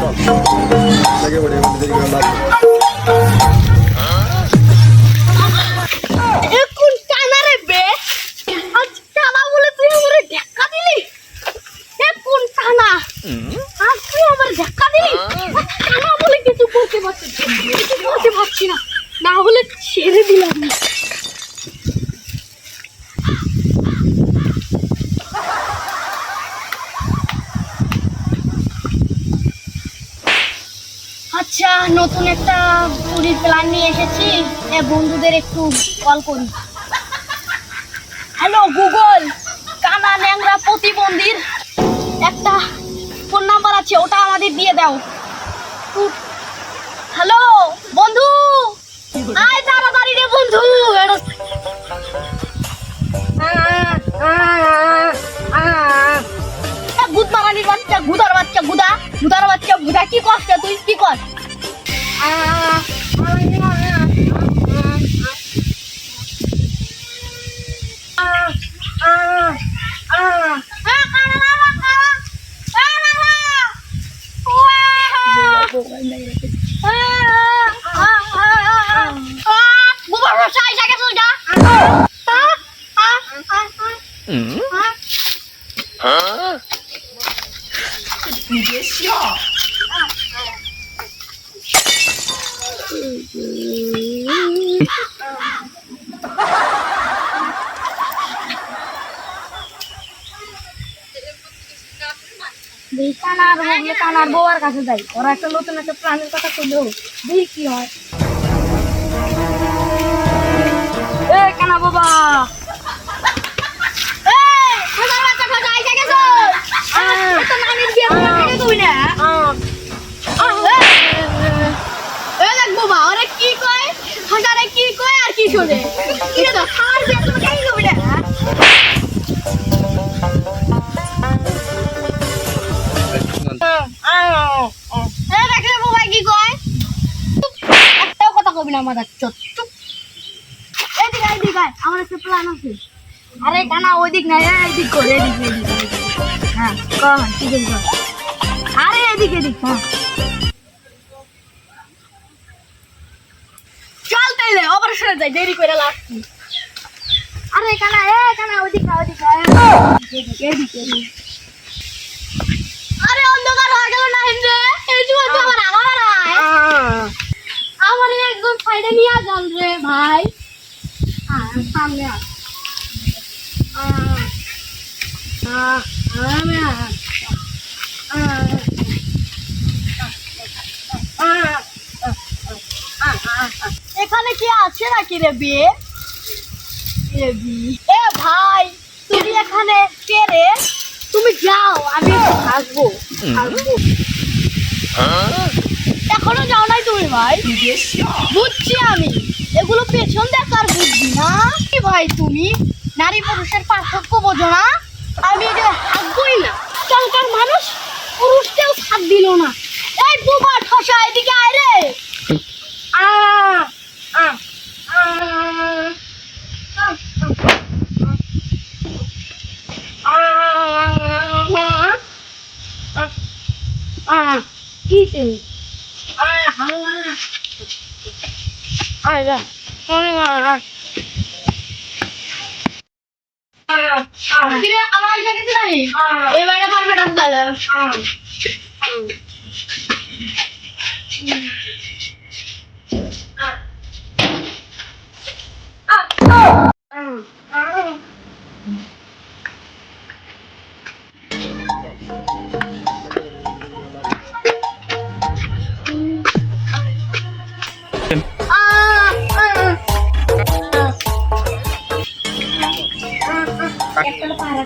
না। হলে ছেড়ে দিলাম। না আচ্ছা নতুন একটা পুরীর প্ল্যান নিয়ে এসেছি। হ্যাঁ বন্ধুদের একটু কল করি। হ্যালো গুগল কানা ন্যাংরা প্রতিবন্ধীর একটা ফোন নাম্বার আছে, ওটা আমাদের দিয়ে দাও। হ্যালো বন্ধু। আয় তাড়াতাড়ি রে বন্ধু গুদা গুদার বাচ্চা গুদা কি কষ্ট তুই কি কর কানার বললে কানার বউয়ার কাছে যাই ওরা একটা নতুন একটা প্রাণের কথা কইলো দেখি কি হয় এ কানা বাবা এই, খোঁজার বাচ্চা খোঁজা, আইসা গেছো? আমার তো নানির বিয়ে করা থেকে কই না। এই দেখ বাবা, ওরে কি কয়, খোঁজারে কি কয় আর কি শোনে। কি রে তো, খাওয়ার বিয়ে তুমি কেন করবি না? এই দেখ রে বাবা, কি কয়? চুপ, একটাও কথা কবি না আমার চুপ। চুপ এদিকে এদিকে আয়, আমার একটা প্ল্যান আছে। আরে কানা ওইদিক না এদিক করে এদিক এদিক। হ্যাঁ কর ঠিক আছে। আরে এদিক এদিক হ্যাঁ চল তাইলে যাই দেরি করে লাগছি আরে কানা এ কানা ওইদিক না, এদিক এদিক আরে অন্ধকার হয়ে গেল না হিন্দে এই যে তো আমার আমার আমার একদম সাইডে নিয়ে যান রে ভাই। সামনে আয়। এখানে কি আছে নাকি রে বিয়ে? এ ভাই তুমি এখানে কে রে? তুমি যাও আমি থাকব থাকব এখনও যাও নাই তুমি ভাই? বুঝছি আমি। এগুলো পেছন দেখার বুদ্ধি না। কি ভাই তুমি? নারী পুরুষের পার্থক্য বোঝো না? আমি এটা থাকবোই না। চলকার মানুষ পুরুষকেও ছাড় দিল না এই বুবা ঠসা এদিকে আয় রে আ আ আ কি তুমি এবারে পারবে না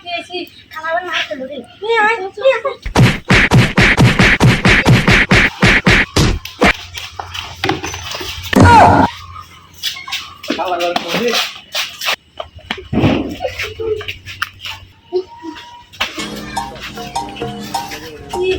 ধীরে নিয়ে আয় নিয়ে আয়।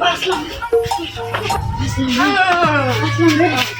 বাসলাম বাসলাম রে।